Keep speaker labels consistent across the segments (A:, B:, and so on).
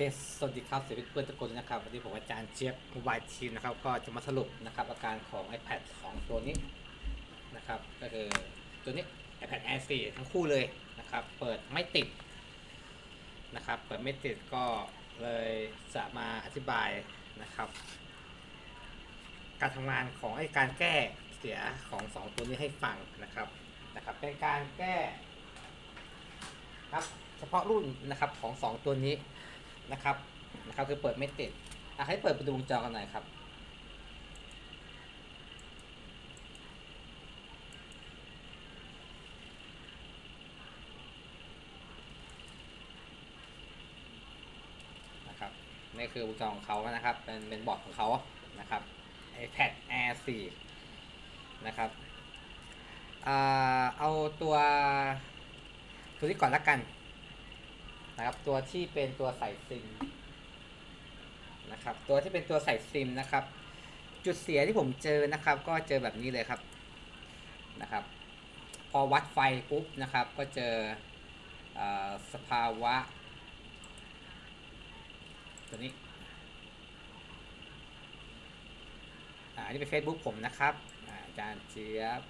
A: เคสวัสดีครับสวัสดีเพื่อนทุกคนนะครับ วันนี้ผมอาจารย์เจี๊ยบมูบายทีมนะครับ ก็จะมาสรุปนะครับ อาการของ iPad 2 ตัวนี้นะครับ ก็คือตัวนี้ iPad Air 4 ทั้งคู่เลยนะครับ เปิดไม่ติดนะครับ เปิดไม่ติดก็เลยจะมาอธิบายนะครับ การทำงานของไอการแก้เสียของ 2 ตัวนี้ให้ฟังนะครับนะครับ เป็นการแก้ครับเฉพาะรุ่นนะครับของ 2 ตัวนี้ นะครับนะครับคือเปิดไม่ติดอะให้เปิดไปดูวงจรกันหน่อยครับนะครับนี่คือวงจรของเขานะครับ เป็นเป็นบอร์ดของเขานะครับ iPad Air 4 นะครับเอาตัวตัวนี้ก่อนละกัน นะครับ ตัวที่เป็นตัวใส่ซิมนะครับ ตัวที่เป็นตัวใส่ซิมนะครับ จุดเสียที่ผมเจอนะครับ ก็เจอแบบนี้เลยครับนะครับ พอวัดไฟปุ๊บนะครับ ก็เจอเอสภาวะ ตัวนี้อ่าอันนี้เป็น Facebook ผมนะครับอาอาจารย์เจี๊ยบ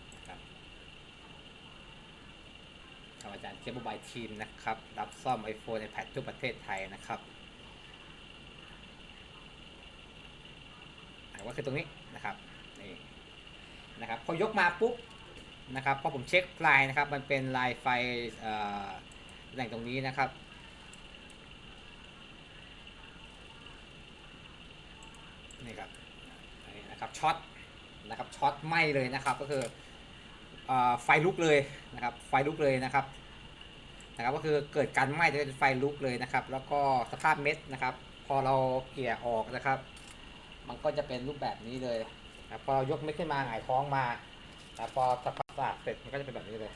A: ครับครับอาจารย์เจี๊ยบมบายทีมนะครับ รับซ่อม iPhone iPad ทั่วประเทศไทยนะครับอ่าก็คือตรงนี้นะครับนี่นะครับพอยกมาปุ๊บนะครับพอผมเช็คลายนะครับ มันเป็นลายไฟเอ่อแหน่งตรงนี้นะครับนี่ครับนี่นะครับช็อตนะครับช็อตไหมเลยนะครับก็คือ ไฟลุกเลยนะครับ ไฟลุกเลยนะครับ นะครับ ก็คือเกิดการไหม้จะเป็นไฟลุกเลยนะครับ แล้วก็สภาพเม็ดนะครับ พอเราเกลี่ยออกนะครับ มันก็จะเป็นรูปแบบนี้เลยนะพอเรายกเม็ดขึ้นมาหงายท้องมาแต่พอสภาพสะอาดเสร็จมันก็จะเป็นแบบนี้เลย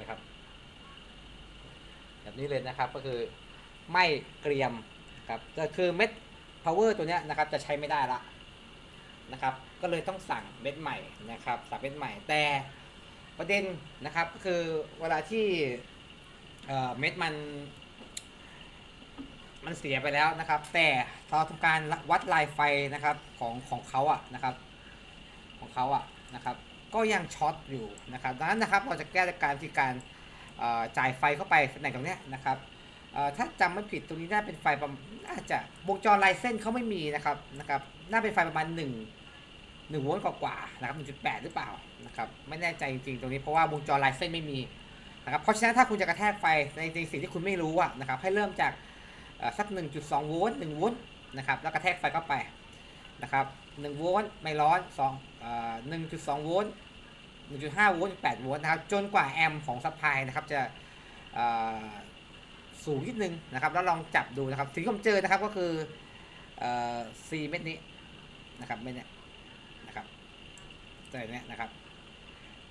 A: นะครับแบบ นี้เลยนะครับก็คือไม่เกรียมครับก็คือเม็ด power ตัวนี้นะครับจะใช้ไม่ได้ละนะครับ ก็เลยต้องสั่งเม็ดใหม่นะครับสั่งเม็ดใหม่แต่ประเด็นนะครับก็คือเวลาที่เม็ดมัน มันเสียไปแล้วนะครับ แต่เราทำการวัดลายไฟนะครับของของเขาอะนะครับ ของเขาอะนะครับ ก็ยังช็อตอยู่นะครับดังนั้นนะครับเราจะแก้ด้วยการที่การ จ่ายไฟเข้าไปตำแหน่งตรงนี้นะครับถ้าจำไม่ผิดตรงนี้น่าเป็นไฟประมาณน่าจะวงจรลายเส้นเขาไม่มีนะครับนะครับน่าเป็นไฟประมาณ 1 1โวลต์กว่าๆนะครับ1.8 หรือเปล่านะครับไม่แน่ใจจริงๆตรงนี้เพราะว่าวงจรลายเส้นไม่มีนะครับเพราะฉะนั้นถ้าคุณจะกระแทกไฟในสิ่งที่คุณไม่รู้อะนะครับให้เริ่มจากเอ่อสัก 1.2 โวลต์1โวลต์นะครับแล้วกระแทกไฟเข้าไปนะครับ1โวลต์ไม่ร้อน2อ่อ1.2 โวลต์ 1.5โวลต์8โวลต์นะครับ จนกว่าแอมป์ของซัพพลายนะครับจะสูงนิดนึงนะครับ แล้วลองจับดูนะครับสิ่งที่ผมเจอนะครับก็คือเอ่อ C เม็ดนี้นะครับเม็ดนี้นะครับตัวนี้นะครับ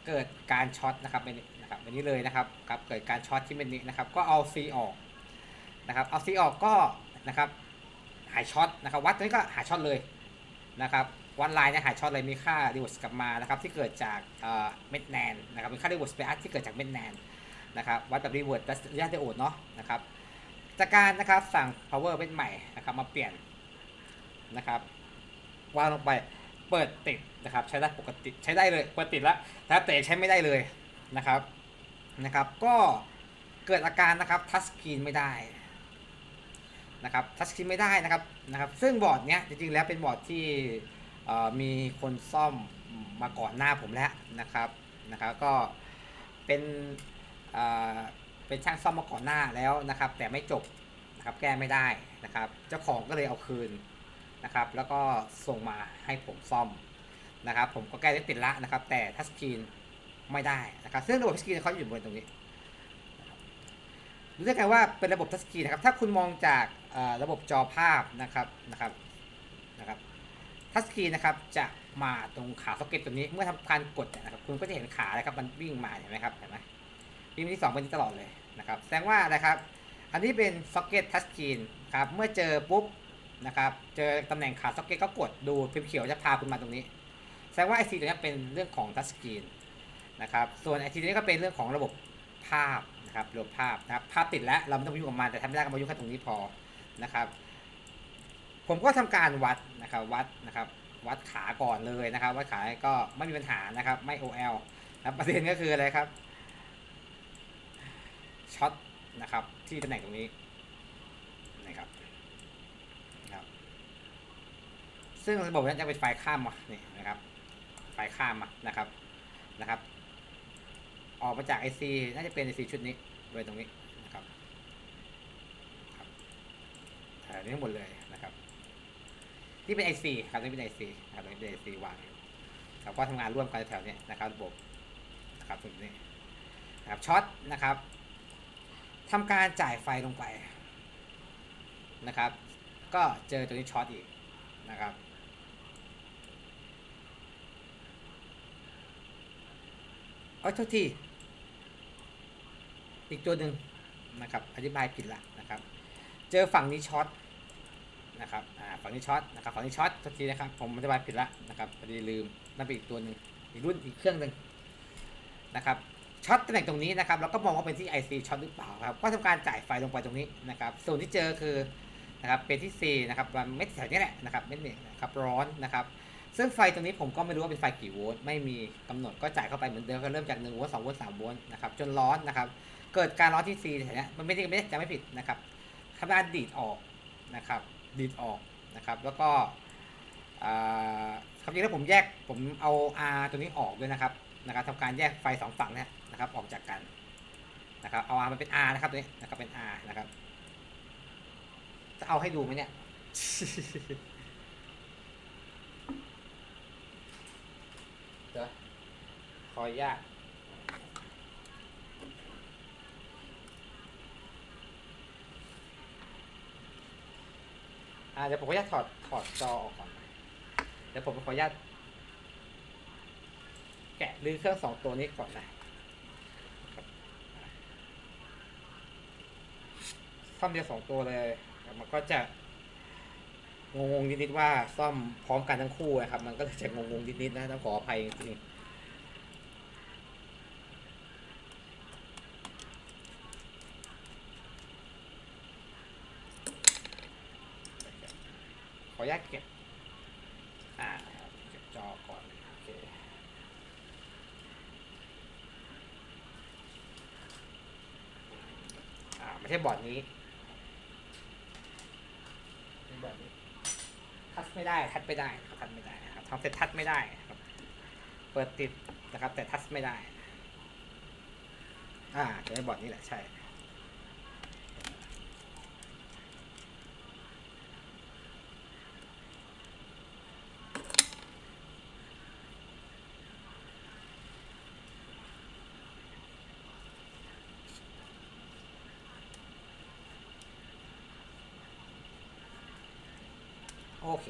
A: เกิดการช็อตนะครับเม็ดนี้นะครับเม็ดนี้เลยนะครับครับ เกิดการช็อตที่เม็ดนี้นะครับ ก็เอา C ออกนะครับ เอา C ออกก็นะครับ หายช็อตนะครับ วัดตัวนี้ก็หายช็อตเลยนะครับ วันไลน์เนี่ยหายช็อตเลยมีค่ารีเวิร์สกลับมานะครับที่เกิดจากเม็ดแนนนะครับมีค่ารีเวิร์สเปอัที่เกิดจากเม็ดแนนนะครับวัดแบบรีเวิร์สและระยะไดโอดเนาะนะครับจากการนะครับสั่ง power เป็นใหม่นะครับมาเปลี่ยนนะครับวางลงไปเปิดติดนะครับใช้ได้ปกติใช้ได้เลยเปิดติดแล้วนะครับแต่ใช้ไม่ได้เลยนะครับนะครับก็เกิดอาการนะครับทัชสกรีนไม่ได้นะครับทัชสกรีนไม่ได้นะครับนะครับซึ่งบอร์ดเนี้ยจริงๆแล้วเป็นบอร์ดที่ มีคนซ่อมมาก่อนหน้าผมแล้วนะครับนะครับก็เป็นเป็นช่างซ่อมมาก่อนหน้าแล้วนะครับ แต่ไม่จบนะครับแก้ไม่ได้นะครับ เจ้าของก็เลยเอาคืนนะครับ แล้วก็ส่งมาให้ผมซ่อมนะครับ ผมก็แก้ได้ติดละนะครับ แต่ทัชสกรีนไม่ได้นะครับซึ่งระบบทัชสกรีนเขาอยู่บนตรงนี้รู้ได้ไงว่าเป็นระบบทัชสกรีนนะครับ ถ้าคุณมองจากระบบจอภาพนะครับนะครับนะครับ ทัชสกรีนนะครับจะมาตรงขาซ็อกเก็ตตัวนี้เมื่อทำการกดนะครับคุณก็จะเห็นขานะครับมันวิ่งมาเห็นไหมครับเห็นไหมวิ่งที่สองเป็นตลอดเลยนะครับแสดงว่าอะไรครับ อันนี้เป็นซ็อกเก็ตทัชสกรีนครับเมื่อเจอปุ๊บนะครับเจอตำแหน่งขาซ็อกเก็ตก็กดดูพิมพ์เขียวจะพาคุณมาตรงนี้ แสดงว่าไอซีตัวนี้เป็นเรื่องของทัชสกรีนนะครับส่วนไอซีตัวนี้ก็เป็นเรื่องของระบบภาพนะครับระบบภาพนะครับภาพติดแล้วเราไม่ต้องไปยุ่งกับมันแต่ทำไม่ได้ก็มายุ่งแค่ตรงนี้พอนะครับ ผมก็ทำการวัดนะครับวัดนะครับวัดขาก่อนเลยนะครับ วัดขาก็ไม่มีปัญหานะครับ ไม่ OL นะประเด็นก็คืออะไรครับช็อตนะครับ ที่ตำแหน่งตรงนี้นะครับนะครับ ซึ่งระบบนี้จะเป็นไฟข้ามมานี่นะครับ ไฟข้ามมานะครับนะครับ ออกมาจาก IC น่าจะเป็น IC ชุดนี้โดยตรงนี้นะครับครับแถวนี้หมดเลย นี่เป็น IC ครับนี่เป็น IC ครับนี่เป็น IC วางอยู่ครับก็ทำงานร่วมกันแถวนี้นะครับระบบนะครับตรงนี้นะครับช็อตนะครับทำการจ่ายไฟลงไปนะครับ ก็เจอตัวนี้ช็อตอีกนะครับเอ้ยโทษทีอีกตัวหนึ่งนะครับอธิบายผิดละนะครับ เจอฝั่งนี้ช็อต นะครับอ่าฝั่งนี้ช็อตนะครับฝั่งนี้ช็อตโทษทีนะครับผมอธิบายผิดละนะครับพอดีลืมนั่นเป็นอีกตัวหนึ่งอีกรุ่นอีกเครื่องหนึ่งนะครับช็อตตำแหน่งตรงนี้นะครับเราก็มองว่าเป็นที่ IC ช็อตหรือเปล่าครับก็ทำการจ่ายไฟลงไปตรงนี้นะครับส่วนที่เจอคือนะครับเป็นที่ C นะครับเม็ดแถวนี้แหละนะครับเม็ดนี่ยนะครับร้อนนะครับซึ่งไฟตรงนี้ผมก็ไม่รู้ว่าเป็นไฟกี่โวลต์ไม่มีกำหนดก็จ่ายเข้าไปเหมือนเดิมก็เริ่มจาก1โวลต์2โวลต์3โวลต์นะครับจนร้อนนะครับเกิดการร้อนที่ C แถวนี้มันไม่ได้ไม่ได้จะไม่ผิดนะครับทำการดีดออกนะครับ ดีดออกนะครับแล้วก็ความจริงแล้วผมแยกผมเอา R ตัวนี้ออกด้วยนะครับนะครับทำการแยกไฟสองฝั่งเนี่ยนะครับออกจากกันนะครับเอา R มันเป็น R นะครับตัวนี้นะครับเป็น R นะครับจะเอาให้ดูไหมเนี่ยเดี๋ยวขออนุญาต อ่าเดี๋ยวผมขออนุญาตถอดถอดจอออกก่อน เดี๋ยวผมขออนุญาตแกะรื้อเครื่องสองตัวนี้ก่อนนะซ่อมเดียวสองตัวเลย มันก็จะงงๆนิดๆว่าซ่อมพร้อมกันทั้งคู่นะครับ มันก็จะงงๆนิดๆนะต้องขออภัยจริงๆ ขออนุญาตเก็บ อ่าเก็บจอก่อนโอเคอ่าไม่ใช่บอร์ดนี้บอร์ดนี้ทัชไม่ได้ทัชไม่ได้นะครับทัชไม่ได้นะครับทำเสร็จทัชไม่ได้ครับเปิดติดนะครับแต่ทัชไม่ได้ อ่าจะในบอร์ดนี้แหละใช่ โอเค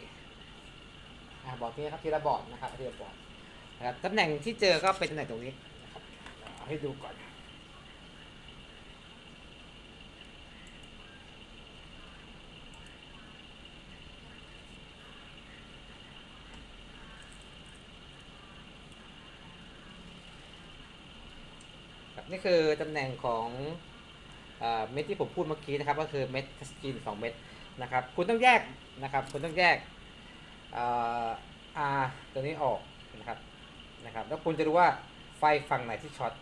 A: อ่าบอร์ดนี้นะครับทีละบอร์ดนะครับทีละบอร์ดนะครับตำแหน่งที่เจอก็เป็นตำแหน่งตรงนี้นะครับเอาให้ดูก่อนนี่คือตำแหน่งของเอเม็ดที่ผมพูดเมื่อกี้นะครับ ก็คือเม็ดทัชสกรีนสองเม็ด นะครับ คุณต้องแยกนะครับ คุณต้องแยกอ่อ R ตัวนี้ออกนะครับนะครับ แล้วคุณจะรู้ว่าไฟฝั่งไหนที่ช็อต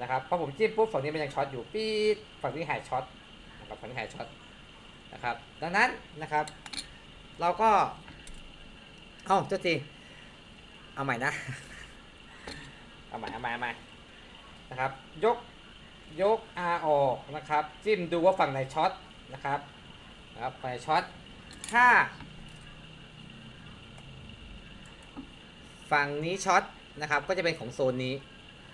A: นะครับพอผมจิ้มปุ๊บฝั่งนี้มันยังช็อตอยู่ปี๊ดฝั่งนี้หายช็อตนะครับฝั่งนี้หายช็อตนะครับ ดังนั้นนะครับ เราก็เอ้าเจ้าทีเอาใหม่นะ เอาใหม่เอาใหม่เอาใหม่นะครับ ยกยก R ออกนะครับ จิ้มดูว่าฝั่งไหนช็อตนะครับ นะครับไหนช็อตถ้า ฝั่งนี้ช็อตนะครับ ก็จะเป็นของโซนนี้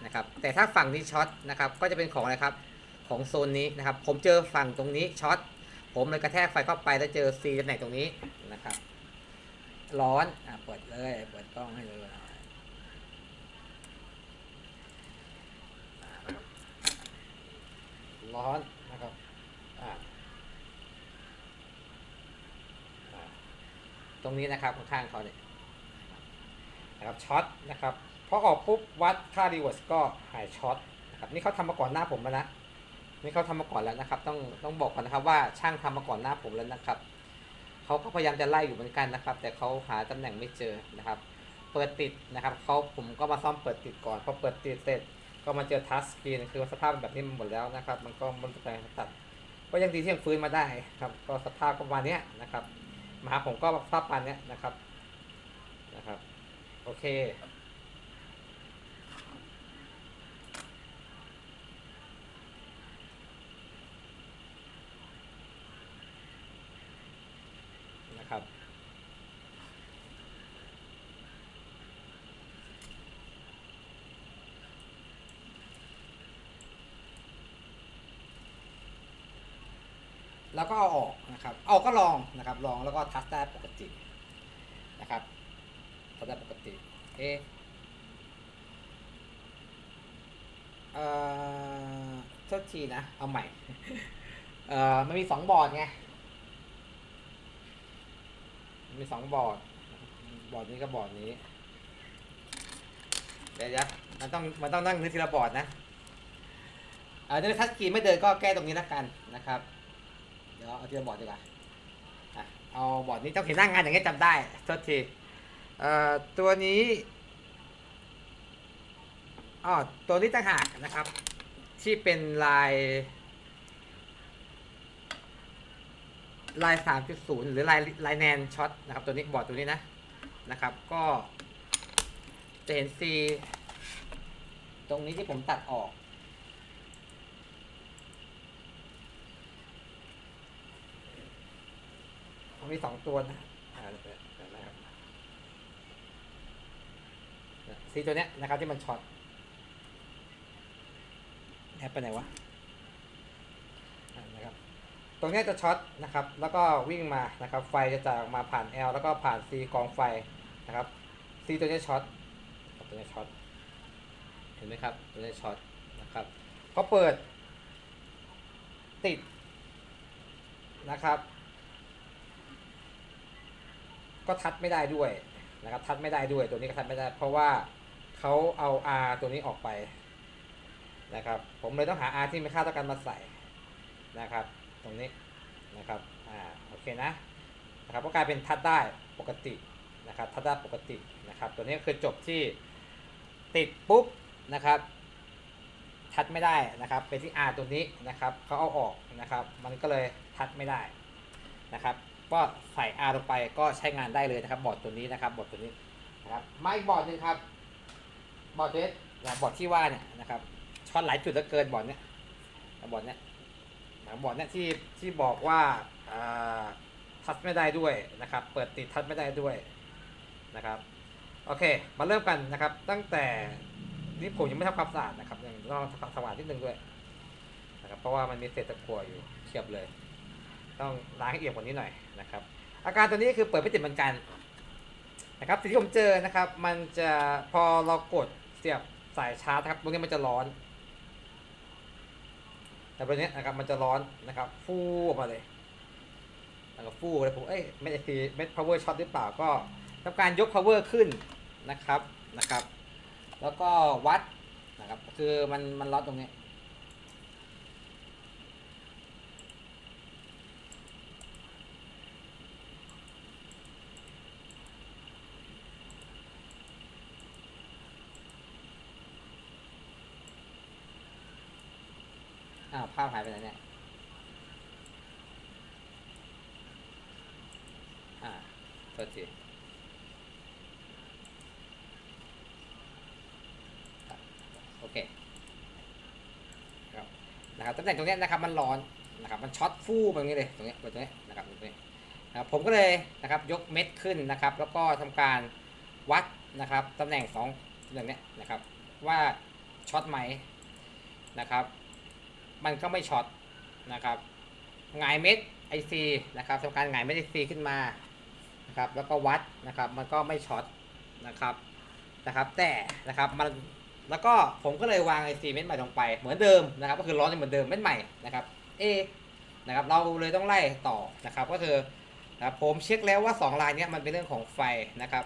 A: นะครับ แต่ถ้าฝั่งนี้ช็อตนะครับ ก็จะเป็นของอะไรครับ ของโซนนี้นะครับ ผมเจอฝั่งตรงนี้ช็อต ผมเลยกระแทกไฟเข้าไปแล้วเจอ C ตำแหน่งตรงนี้นะครับ ร้อนอะเปิดเลย เปิดกล้องให้เลยร้อนนะครับอ่าอ่า ตรงนี้นะครับข้างๆเขาเนี่ยนะครับช็อตนะครับพอออกปุ๊บวัดค่ารีเวิร์สก็หายช็อตนะครับนี่เขาทำมาก่อนหน้าผมแล้วนะนี่เขาทำมาก่อนแล้วนะครับ ต้องต้องบอกก่อนนะครับว่าช่างทำมาก่อนหน้าผมแล้วนะครับเขาก็พยายามจะไล่อยู่เหมือนกันนะครับ แต่เขาหาตำแหน่งไม่เจอนะครับ เปิดติดนะครับเขาผมก็มาซ่อมเปิดติดก่อนพอเปิดติดเสร็จก็มาเจอทัสกรีนคือสภาพแบบนี้หมดแล้วนะครับ มันก็มันจะไปตัดก็ยังดีที่ยังฟื้นมาได้ครับ ก็สภาพประมาณเนี้ยนะครับ มาหาผมก็สภาพประมาณเนี้ยนะครับนะครับ โอเค นะครับ แล้วก็เอาออกนะครับ เอาก็ลองนะครับ ลองแล้วก็ทัชได้ปกตินะครับทัชได้ปกติเอเอ่อโทษทีนะ เอาใหม่ เอ่อมันมีสองบอร์ดไงมีสองบอร์ด บอร์ดนี้กับบอร์ดนี้เดี๋ยวนะมันต้องมันต้องนั่งนึกทีละบอร์ดนะเออถ้าทัชสกรีนไม่เดินก็แก้ตรงนี้ล้วกันนะครับ เดี๋ยวเอาทีละบอร์ดดีกว่าอะเอาบอร์ดนี้ต้องเห็นหน้างานอย่างเงี้ยจำได้โทษทีเอ่อตัวนี้อ๋อตัวนี้ต่างหากนะครับ ที่เป็นลาย ลาย 3.0 หรือลายลายแนนช็อตนะครับ ตัวนี้บอร์ดตัวนี้นะนะครับ ก็จะเห็น C ตรงนี้ที่ผมตัดออก มีสองตัวนะนะครับสีตัวเนี้ยนะครับที่มันช็อตแอปไปไหนวะนะครับตรงนี้จะช็อตนะครับ แล้วก็วิ่งมานะครับ ไฟจะจ่ายออกมาผ่าน L แล้วก็ผ่าน C กองไฟนะครับ C ตัวนี้ช็อตตัวนี้ช็อตเห็นไหมครับ ตัวนี้ช็อตนะครับพอเปิดติดนะครับ ก็ทัดไม่ได้ด้วยนะครับทัดไม่ได้ด้วยตัวนี้ก็ทัดไม่ได้ เพราะว่าเขาเอา R ตัวนี้ออกไปนะครับผมเลยต้องหา R ที่มีค่าเท่ากันมาใส่นะครับ ตรงนี้นะครับอ่าโอเคนะนะครับก็กลายเป็นทัดได้ปกตินะครับทัดได้ปกตินะครับตัวนี้คือจบที่ติดปุ๊บนะครับทัดไม่ได้นะครับเป็นที่ R ตัวนี้นะครับเขาเอาออกนะครับ มันก็เลยทัดไม่ได้นะครับ ก็ใส่ R ลงไปก็ใช้งานได้เลยนะครับ บอร์ดตัวนี้นะครับ บอร์ดตัวนี้นะครับมาอีกบอร์ดหนึ่งครับ บอร์ดเทสนะบอร์ดที่ว่าเนี่ยนะครับช็อตหลายจุดเหลือเกินบอร์ดเนี้ยบอร์ดเนี้ยบอร์ดเนี้ยที่ที่บอกว่าทัชไม่ได้ด้วยนะครับ เปิดติดทัชไม่ได้ด้วยนะครับโอเค มาเริ่มกันนะครับ ตั้งแต่นี่ผมยังไม่ทำความสะอาดนะครับยังต้องทำความสะอาดนิดนึงด้วยนะครับเพราะว่ามันมีเศษตะกั่วอยู่เทียบเลย ต้องล้างให้เอียมกว่านี้หน่อย นะครับ อาการตัวนี้คือเปิดไม่ติดเหมือนกันนะครับสิ่งที่ผมเจอนะครับ มันจะพอเรากดเสียบสายชาร์จครับตรงนี้มันจะร้อน แต่ตัวนี้นะครับมันจะร้อนนะครับฟูออกมาเลยแล้วก็ฟูเลยผมเอ้ยไม่ได้ตีเม็ด power shot หรือเปล่าก็ทำการยก power ขึ้นนะครับนะครับ แล้วก็วัดนะครับคือมันมันล็อตตรงนี้ อ้าวภาพหายไปไหนเนี่ย อ่าโทษทีโอเคครับนะครับตำแหน่งตรงนี้นะครับมันร้อนนะครับมันช็อตฟู่แบบนี้เลยตรงนี้ยตรงนี้นะครับตรงนี้นะครับผมก็เลยนะครับยกเม็ดขึ้นนะครับ แล้วก็ทำการวัดนะครับตำแหน่งสองตำแหน่งเนี้ยนะครับว่าช็อตไหมนะครับ มันก็ไม่ช็อตนะครับหงายเม็ดไอซีนะครับทำการหงายเม็ดไอซีขึ้นมานะครับแล้วก็วัดนะครับมันก็ไม่ช็อตนะครับนะครับแต่นะครับมันแล้วก็ผมก็เลยวางไอซีเม็ดใหม่ลงไปเหมือนเดิมนะครับก็คือร้อนเหมือนเดิมเม็ดใหม่นะครับเอนะครับเราเลยต้องไล่ต่อนะครับก็คือนะคผมเช็คแล้วว่าสองลายนี้มันเป็นเรื่องของไฟนะครับ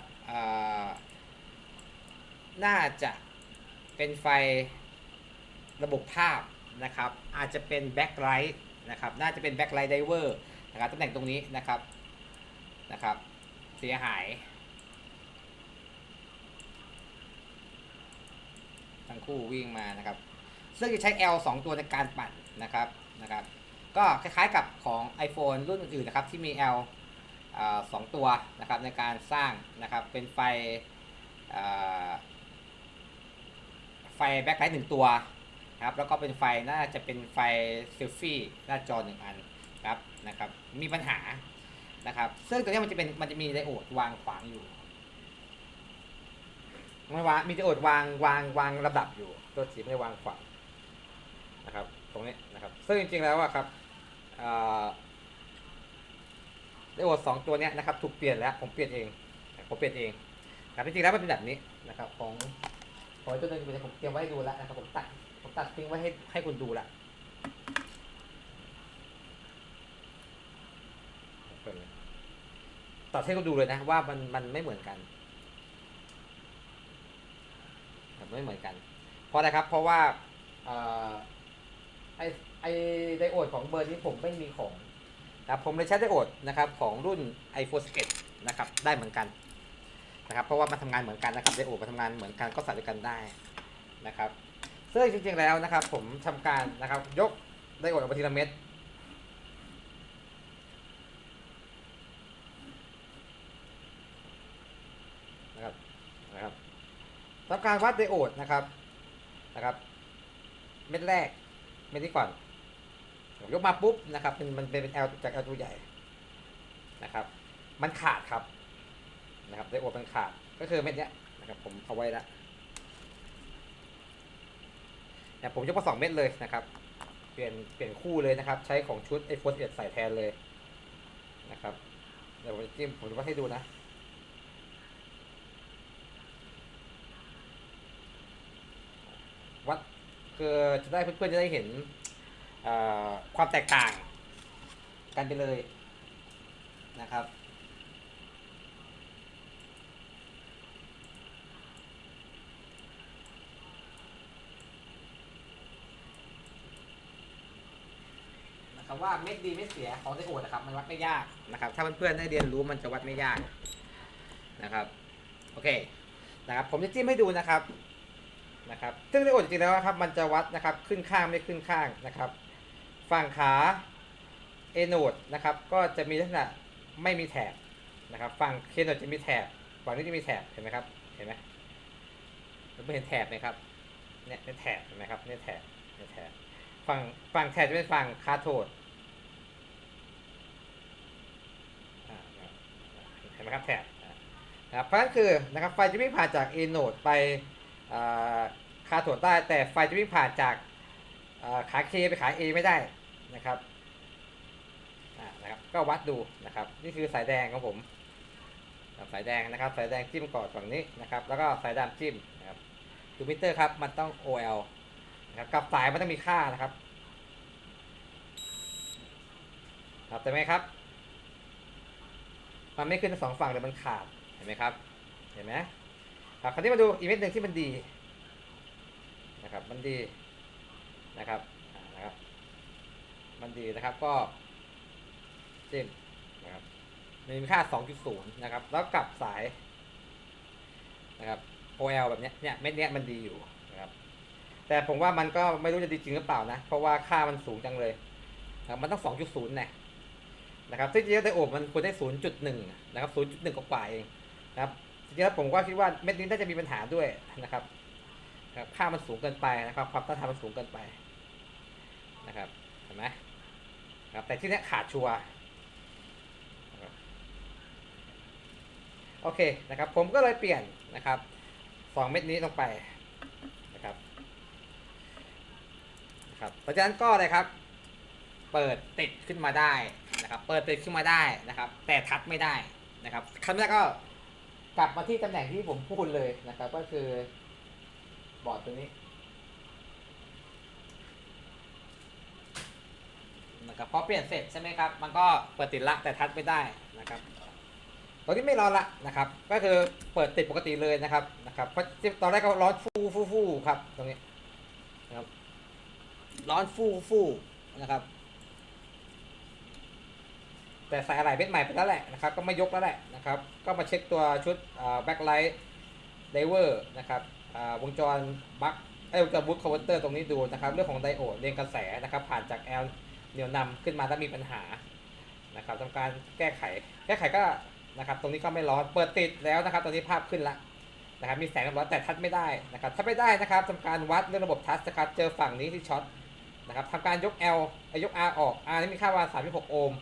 A: น่าจะเป็นไฟระบบภาพ นะครับ อาจจะเป็นแบ็คไลท์นะครับ น่าจะเป็นแบ็คไลท์ไดเวอร์นะครับตำแหน่งตรงนี้นะครับนะครับ เสียหาย ทั้งคู่วิ่งมานะครับ ซึ่งจะใช้ L 2 ตัวในการปั่นนะครับนะครับก็คล้ายๆกับของ iPhone รุ่นอื่นๆนะครับที่มี L อสองตัวนะครับในการสร้างนะครับเป็นไฟไฟแบ็คไลท์หนึ่งตัว นะครับแล้วก็เป็นไฟน่าจะเป็นไฟเซลฟี่หน้าจอหนึ่งอันครับนะครับมีปัญหานะครับ ซึ่งตัวนี้มันจะเป็นมันจะมีไดโอดวางขวางอยู่มันวางมีไดโอดวางวางวางระดับอยู่ ตัวสีไม่ได้วางขวางนะครับ ตรงนี้นะครับ ซึ่งจริงๆแล้วอะครับไดโอดสองตัวเนี้ยนะครับ ถูกเปลี่ยนแล้วผมเปลี่ยนเองผมเปลี่ยนเองครับจริงๆแล้วมันเป็นแบบนี้นะครับ ของของตัวนึงเป็นผมเตรียมไว้ดูแล้วนะครับผมตัด ตัดทิ้งไว้ให้ให้คุณดูละตัดให้คุณดูเลยนะ ว่ามันมันไม่เหมือนกันครับไม่เหมือนกันเพราะอะไรครับ เพราะว่าไอไอไดโอดของเบอร์นี้ผมไม่มีของนะผมเลยใช้ไดโอดนะครับของรุ่น iPhone 11 นะครับ ได้เหมือนกันนะครับ เพราะว่ามันทำงานเหมือนกันนะครับไดโอดมันทำงานเหมือนกันก็ใส่ด้วยกันได้นะครับ ซึ่งจริงๆแล้วนะครับ ผมทำการนะครับ ยกไดโอดออกมาทีละเม็ดนะครับนะครับทำการวัดไดโอดนะครับนะครับ เม็ดแรกเม็ดนี้ก่อนยกมาปุ๊บนะครับเป็นมันเป็น L จาก L ตัวใหญ่นะครับ มันขาดครับนะครับไดโอดมันขาดก็คือเม็ดเนี้ยนะครับผมเอาไว้ละเนี่ยผมยกมาสองเม็ดเลยนะครับ เปลี่ยนเปลี่ยนคู่เลยนะครับ ใช้ของชุด iPhone 11ใส่แทนเลยนะครับ เดี๋ยวผมจะจิ้มผมจะวัดให้ดูนะวัดคือจะได้เพื่อนๆจะได้เห็นความแตกต่างกันไปเลยนะครับ นะ ครับว่าเม็ดดีเม็ดเสียของไดโอดนะครับมันวัดไม่ยากนะครับ ถ้าเพื่อนๆได้เรียนรู้มันจะวัดไม่ยากนะครับโอเคนะครับผมจะจิ้มให้ดูนะครับนะครับซึ่งไดโอดจริงๆแล้วครับมันจะวัดนะครับขึ้นข้างไม่ขึ้นข้างนะครับ ฝั่งขาเอโนดนะครับก็จะมีลักษณะไม่มีแถบนะครับ ฝั่งเคโนดจะมีแถบฝั่งนี้จะมีแถบเห็นไหมครับเห็นไหมไม่เห็นแถบไหมครับเนี่ยเป็นแถบเห็นไหมครับเนี่ยแถบเนี่ยแถบฝั่งฝั่งแถบจะเป็นฝั่งคาโทดอ่าเห็นไหมครับแถบนะครับเพราะนั้นคือนะครับไฟจะวิ่งผ่านจากเอโนดไปอ่าคาโทดได้แต่ไฟจะวิ่งผ่านจากอ่าขา K ไปขา A ไม่ได้นะครับนะครับก็วัดดูนะครับนี่คือสายแดงของผมสายแดงนะครับ สายแดงจิ้มก่อนฝั่งนี้นะครับ แล้วก็สายดำจิ้มนะครับดูมิเตอร์ครับมันต้อง OL นะครับกับสายมันต้องมีค่านะครับครับเห็นไหมครับ มันไม่ขึ้นทั้งสองฝั่งแต่มันขาดเห็นไหมครับ เห็นไหมครับคราวนี้มาดูอีกเม็ดหนึ่งที่มันดีนะครับมันดีนะครับนะครับ มันดีนะครับก็จิ้มนะครับมีค่า 2.0 นะครับ แล้วกลับสายนะครับ OL แบบเนี้ยเนี่ยเม็ดเนี้ยมันดีอยู่นะครับ แต่ผมว่ามันก็ไม่รู้จะดีจริงหรือเปล่านะ เพราะว่าค่ามันสูงจังเลยนะครับมันต้อง 2.0 แน่ นะครับซึ่งจริงๆแล้วไดโอดมันควรได้0.1นะครับ0.1กว่าๆเองนะครับจริงๆแล้วผมก็คิดว่าเม็ดนี้น่าจะมีปัญหาด้วยนะครับครับค่ามันสูงเกินไปนะครับ ความต้านทานมันสูงเกินไปนะครับเห็นไหมครับแต่ที่นี้ขาดชัวโอเคนะครับ ผมก็เลยเปลี่ยนนะครับสองเม็ดนี้ลงไปนะครับนะครับเพราะฉะนั้นก็เลยครับ เปิดติดขึ้นมาได้ นะครับ เปิดติดขึ้นมาได้นะครับ แต่ทัดไม่ได้นะครับครั้งแรกก็กลับมาที่ตำแหน่งที่ผมพูดเลยนะครับ ก็คือบอร์ดตัวนี้นะครับพอเปลี่ยนเสร็จใช่ไหมครับ มันก็เปิดติดละแต่ทัชไม่ได้นะครับตอนนี้ไม่ร้อนละนะครับ ก็คือเปิดติดปกติเลยนะครับนะครับเพราะตอนแรกก็ร้อนฟูฟูฟูครับตรงนี้นะครับร้อนฟูฟูนะครับ แต่ใส่อะไรเม็ดใหม่ไปแล้วแหละนะครับ ก็ไม่ยกแล้วแหละนะครับ ก็มาเช็คตัวชุดแบ็คไลท์ไดเวอร์นะครับวงจรบัคไอ้วงจรบูทคอมเวอร์เตอร์ตรงนี้ดูนะครับ เรื่องของไดโอดเรียงกระแสนะครับ ผ่านจาก L เหนียวนำขึ้นมาแล้วมีปัญหานะครับทำการแก้ไข แก้ไขก็นะครับ ตรงนี้ก็ไม่ร้อนเปิดติดแล้วนะครับ ตอนนี้ภาพขึ้นละนะครับ มีแสงร้อยแต่ทัชไม่ได้นะครับทัชไม่ได้นะครับทำการวัดเรื่องระบบทัชนะครับ เจอฝั่งนี้ที่ช็อตนะครับทำการยก L เอ้ยยก R ออก R นี่มีค่าว่า36 โอห์ม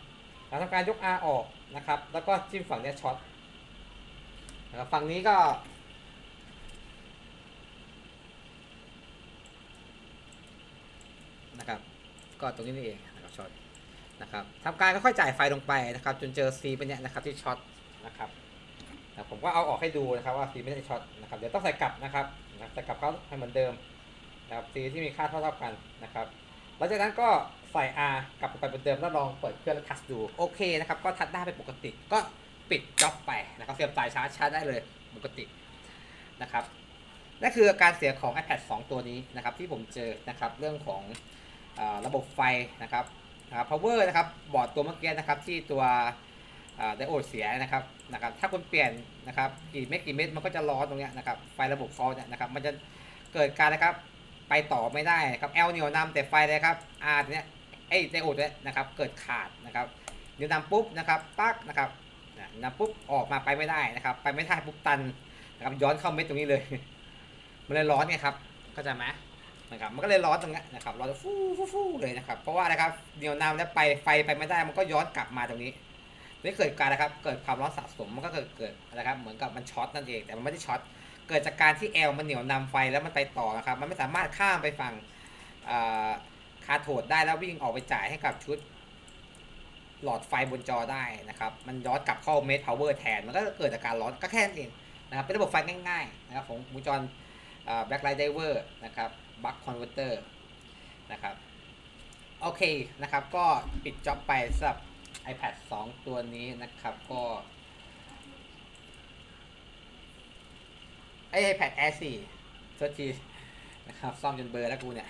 A: เราทำการยก R ออกนะครับ แล้วก็จิ้มฝั่งเนี้ยช็อตนะครับฝั่งนี้ก็นะครับก็ตรงนี้นี่เองนะครับช็อตนะครับทำการค่อยๆจ่ายไฟลงไปนะครับ จนเจอ C เป็นเนี้ยนะครับที่ช็อตนะครับนะผมก็เอาออกให้ดูนะครับว่า C ไม่ได้ช็อตนะครับเดี๋ยวต้องใส่กลับนะครับนะใส่กลับเขาให้เหมือนเดิมนะครับ C ที่มีค่าเท่าๆกันนะครับหลังจากนั้นก็ ใส่ R กลับไปเหมือนเดิมแล้วลองเปิดเครื่องแล้วทัชดูโอเคนะครับก็ทัชได้เป็นปกติก็ปิดจ็อบไปนะครับเสียบสายชาร์จชาร์จได้เลยปกตินะครับนั่นคืออาการเสียของ iPad 2 ตัวนี้นะครับที่ผมเจอนะครับเรื่องของอระบบไฟนะครับนะครับ power นะครับบอร์ดตัวเมื่อกี้นะครับที่ตัวไดโอดเสียนะครับนะครับถ้าคุณเปลี่ยนนะครับกี่เม็ดกี่เม็ดมันก็จะร้อนตรงเนี้ยนะครับไฟระบบฟอลเนี่ยนะครับมันจะเกิดการนะครับไปต่อไม่ได้นะครับ L เหนียวนำแต่ไฟเลยครับ R เนี่ย ไอ้ไดโอดเนี่ยนะครับเกิดขาดนะครับเหนียวนำปุ๊บนะครับปักนะครับนำปุ๊บออกมาไปไม่ได้นะครับ ไปไม่ได้ปุ๊บตันนะครับย้อนเข้าเม็ดตรงนี้เลย มันเลยร้อนไงครับเข้าใจไหมนะครับมันก็เลยร้อนตรงนี้นะครับร้อนฟูฟูฟูเลยนะครับ เพราะว่านะครับเหนียวนำแล้วไปไฟไปไม่ได้มันก็ย้อนกลับมาตรงนี้นี่เกิดการนะครับเกิดความร้อนสะสมมันก็เกิดเกิดนะครับเหมือนกับมันช็อตนั่นเองแต่มันไม่ได้ช็อตเกิดจากการที่แอลมันเหนียวนำไฟแล้วมันไปต่อนะครับมันไม่สามารถข้ามไปฝั่งาโทดได้แล้ววิ่งออกไปจ่ายให้กับชุด หลอดไฟบนจอได้นะครับ มันย้อนกลับเข้าเมดพาวเวอร์แทน มันก็เกิดจากการร้อนก็แค่นั้นเองนะครับเป็นระบบไฟง่ายๆนะครับของวงจรแบ็คไลท์ไดเวอร์นะครับบัคคอนเวอร์เตอร์นะครับโอเคนะครับก็ปิดจ็อบไปสำหรับ iPad 2 ตัวนี้นะครับก็ไอ้ iPad Air 4โทษทีนะครับซ่อมจนเบอร์แล้วกูเนี่ย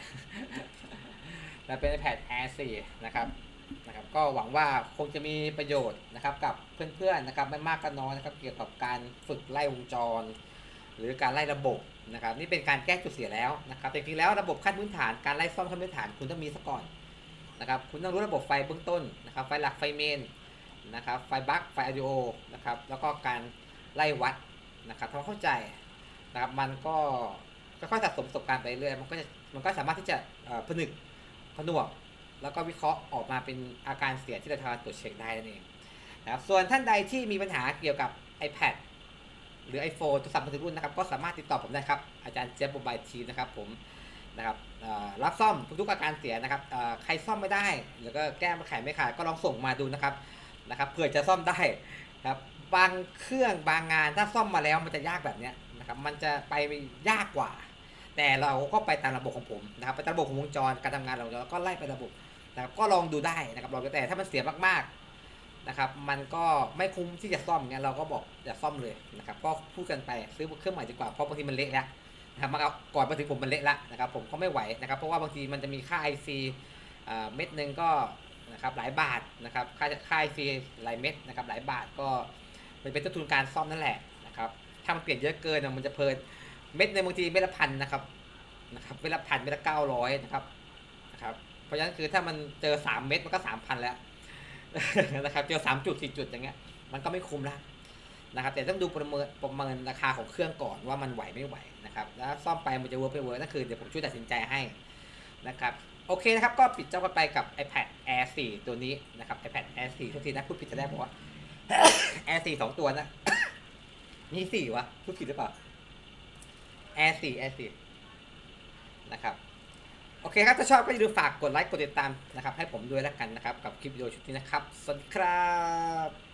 A: แล้วเป็น iPad Air 4 นะครับนะครับ ก็หวังว่าคงจะมีประโยชน์นะครับกับเพื่อนๆนะครับไม่มากก็น้อยนะครับเกี่ยวกับการฝึกไล่วงจร หรือการไล่ระบบนะครับนี่เป็นการแก้จุดเสียแล้วนะครับแต่จริงๆแล้วระบบขั้นพื้นฐานการไล่ซ่อมขั้นพื้นฐานคุณต้องมีซะก่อนนะครับคุณต้องรู้ระบบไฟเบื้องต้นนะครับไฟหลักไฟเมนนะครับไฟบัคไฟอ u ิโอนะครับแล้วก็การไล่วัดนะครับทำควาเข้าใจนะครับมันก็ค่อยๆสะสมประสบการณ์ไปเรื่อยมันก็จะมันก็สามารถที่จะผนึก ผนวก แล้วก็วิเคราะห์ออกมาเป็นอาการเสียที่เราทำการตรวจเช็คได้นั่นเองนะครับส่วนท่านใดที่มีปัญหาเกี่ยวกับ iPad หรือ iPhone โทรศัพท์มือถือรุ่นนะครับก็สามารถติดต่อผมได้ครับ อาจารย์เจี๊ยบบบายทีนะครับผมนะครับรับซ่อมทุกๆอาการเสียนะครับใครซ่อมไม่ได้ หรือก็แก้ไขไม่ขายก็ลองส่งมาดูนะครับนะครับเผื่อจะซ่อมได้นะครับบางเครื่องบางงานถ้าซ่อมมาแล้วมันจะยากแบบนี้นะครับมันจะไปยากกว่า แต่เราก็ไปตามระบบของผมนะครับไปตามระบบของวงจรการทำงานเราก็ไล่ไประบบนะครับก็ลองดูได้นะครับลองแต่ถ้ามันเสียมากๆนะครับ มันก็ไม่คุ้มที่จะซ่อมเงี้ยเราก็บอกอย่าซ่อมเลยนะครับ ก็พูดกันไปซื้อเครื่องใหม่ดีกว่าเพราะบางทีมันเละแล้วนะครับมาเอาก่อนมาถึงผมมันเละแล้วนะครับ ผมก็ไม่ไหวนะครับ เพราะว่าบางทีมันจะมีค่า IC อ่าเม็ดหนึ่งก็นะครับหลายบาทนะครับค่าค่า IC หลายเม็ดนะครับหลายบาทก็มันเป็นต้นทุนการซ่อมนั่นแหละนะครับถ้ามันเปลี่ยนเยอะเกินมันจะเพลิน เม็ดในบางทีเม็ดละพันนะครับนะครับเม็ดละพันเม็ดละเก้าร้อยนะครับนะครับ เพราะฉะนั้นคือถ้ามันเจอสามเม็ดมันก็สามพันแล้วนะครับ เจอสามจุดสี่จุดอย่างเงี้ย มันก็ไม่คุ้มละนะครับ แต่ต้องดูประเมินประเมินราคาของเครื่องก่อนว่ามันไหวไม่ไหวนะครับ แล้วซ่อมไปมันจะเวิร์กไม่เวิร์กนั่นคือเดี๋ยวผมช่วยตัดสินใจให้นะครับโอเคนะครับ ก็ปิดเจ้ากันไปกับ iPad Air 4 ตัวนี้นะครับ iPad Air 4ทุกทีนะพูดผิดจะได้บอกว่า Air 4สองตัวนะมีสี่วะ พูดผิดหรือเปล่า Air 4 Air 4นะครับ โอเคครับ ถ้าชอบก็อย่าลืมฝากกดไลค์ กดติดตามนะครับ ให้ผมด้วยแล้วกันนะครับ กับคลิปวิดีโอชุดนี้นะครับ สวัสดีครับ